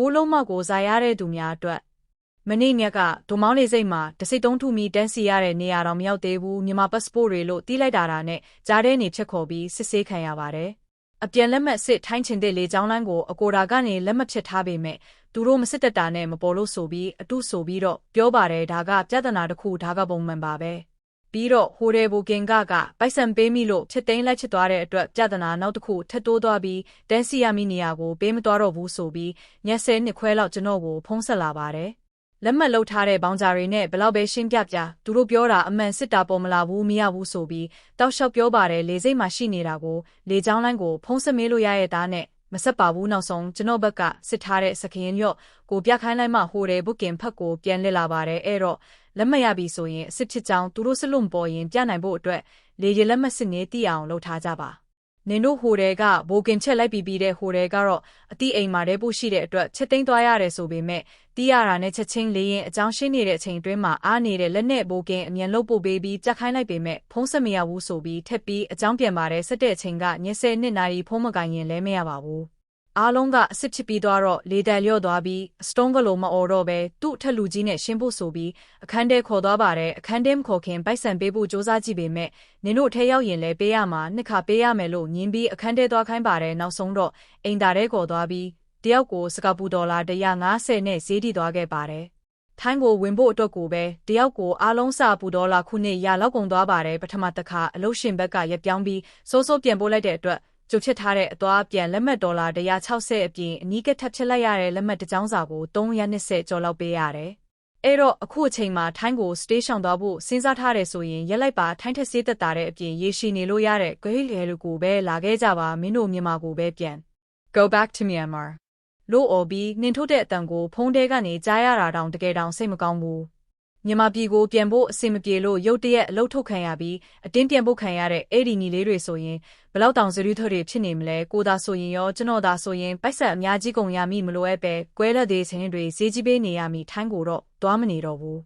ကိုးလုံးမောက်ကိုဇာရတဲ့သူများအတွက်မနေ့ညကဒုံမောင်းလေးစိတ်မှာတစိတ်တုံးထူမီတန်းစီရတဲ့နေရာတော့မရောက်သေးဘူးမြန်မာပတ်စပို့တွေလို့တီးလိုက်တာတာနဲ့ကြားတဲ့နေချက်ခေါ်ပြီးစစ်ဆေးခံရပါတယ်အပြန်လက်မှတ်စစ်ထိုင်းချင်တဲ့လေကြောင်းလမ်းကိုအကိုတာကနေလက်မှတ်ဖြစ်ထားပေမဲ့သူတို့မစစ်တက်တာနဲ့မပေါ်လို့ဆိုပြီးအတုဆိုပြီးတော့ပြောပါတယ်ဒါကပြဿနာတစ်ခုဒါကပုံမှန်ပါပဲ ပြီးတော့ဟိုတယ်ဘူကင်ကကပိုက်ဆံပေးမိလို့ဖြစ်သိမ်းလိုက်ချစ်သွားတဲ့အတွက်ပြဿနာနောက်တစ်ခုထပ်တိုးသွားပြီးတန်းစီရမိနေရကိုပေးမသွားတော့ဘူးဆိုပြီးညက်ဆဲနှစ်ခွဲလောက်ကျွန်တော်ကိုဖုံးဆက်လာပါတယ်လက်မှတ်လုပ်ထားတဲ့ဘောင်ဂျာတွေနဲ့ဘလောက်ပဲရှင်းပြပြသူတို့ပြောတာအမှန်စစ်တာပေါ်မလာဘူးမရဘူးဆိုပြီးတောက်လျှောက်ပြောပါတယ်လေစိတ်မှာရှိနေတာကိုလေချောင်းလိုင်းကိုဖုံးစမေးလို့ရရဲ့သားနဲ့ မဆက်ပါဘူးနောက်ဆုံးကျွန်တော်ဘက်ကစစ်ထားတဲ့စကရင်ရော့ကိုပြခိုင်းလိုက်မှဟိုတယ်ဘုကင်ဖက်ကိုပြန်လက်လာပါတယ်အဲ့တော့လက်မှတ်ရပြီဆိုရင်အစ်စ်ဖြစ်ကြောင်းသူတို့စလွန်ပေါ်ရင်ပြနိုင်ဖို့အတွက်လေရလက်မှတ်စစ်နေတိအောင်လုပ်ထားကြပါ နင်တို့ဟိုတယ်ကဘိုကင်ချက်လိုက်ပြီးပြီးတဲ့ဟိုတယ်ကတော့အတိအိမ်မှာတည်းပို့ရှိတဲ့အတွက်ချက်သိမ်းသွားရတယ်ဆိုပေမဲ့တီးရတာနဲ့ချက်ချင်းလေးရင်အကြောင်းရှင်းနေတဲ့အချိန်တွင်းမှာအားနေတဲ့လက်နဲ့ဘိုကင်အမြန်လုတ်ပို့ပေးပြီးကြက်ခိုင်းလိုက်ပေမဲ့ဖုံးဆက်မရဘူးဆိုပြီးထက်ပြီးအကြောင်းပြန်ပါတယ်ဆက်တဲ့အချိန်ကညက်ဆဲနှစ်နာရီဖုံးမကင်ရင်လဲမရပါဘူး အားလုံးကအစ်စ်ဖြစ်ပြီးသွားတော့လေတန်လျော့သွားပြီးစတုံးကလေးမအော်တော့ပဲသူ့အထက်လူကြီးနဲ့ရှင်းဖို့ဆိုပြီးအခန်းထဲခေါ်သွားပါတယ်အခန်းထဲမခေါ်ခင်ပိုက်ဆံပေးဖို့စ조사ကြည့်ပေမဲ့နင်တို့ထဲရောက်ရင်လည်းပေးရမှာနှစ်ခါပေးရမယ်လို့ညင်းပြီးအခန်းထဲသွားခိုင်းပါတယ်နောက်ဆုံးတော့အိမ်သားထဲခေါ်သွားပြီးတယောက်ကိုစကာပူဒေါ်လာ150နဲ့ဈေးတီသွားခဲ့ပါတယ်ထိုင်းကိုဝင်ဖို့အတွက်ကိုပဲတယောက်ကိုအားလုံးစာပူဒေါ်လာခုနှစ်ရာလောက်ကုန်သွားပါတယ်ပထမတစ်ခါအလုရှင်ဘက်ကရက်ပြောင်းပြီးစိုးစိုးပြန်ပို့လိုက်တဲ့အတွက် ကျုပ်ချစ်ထားတဲ့အသွားပြန်လက်မှတ်ဒေါ်လာ160အပြင်အနီးကထပ်ဖြစ်လိုက်ရတဲ့လက်မှတ်တစ်ကြောင်းစာကို320ကျော်လောက်ပေးရတယ်။အဲ့တော့အခုအချိန်မှာထိုင်းကိုစတေးရှောင်သွားဖို့စဉ်းစားထားတယ်ဆိုရင်ရက်လိုက်ပါထိုင်းထက်စေးသက်တာတဲ့အပြင်ရေရှည်နေလို့ရတဲ့ဂရိလေလူကိုပဲလာခဲ့ကြပါမင်းတို့မြန်မာကိုပဲပြန် Go back to Myanmar လို့អော်ပြီးနှင်ထုတ်တဲ့အတန်ကိုဖုံးတဲကနေကြားရတာတောင်တကယ်တောင်စိတ်မကောင်းဘူး မြန်မာပြည်ကိုပြန်ဖို့အဆင်မပြေလို့ရုတ်တရက်အလုတ်ထုတ်ခံရပြီးအတင်းပြန်ဖို့ခံရတဲ့အဲ့ဒီညီလေးတွေဆိုရင်ဘလောက်တောင်စရီထွတ်တွေဖြစ်နေမလဲကိုသာဆိုရင်ရောကျွန်တော်သာဆိုရင်ပိုက်ဆက်အများကြီးကုန်ရမိမလို့အပ်ပဲကွဲလက်သေးချင်းတွေဈေးကြီးပေးနေရမိထိုင်းကိုတော့သွားမနေတော့ဘူး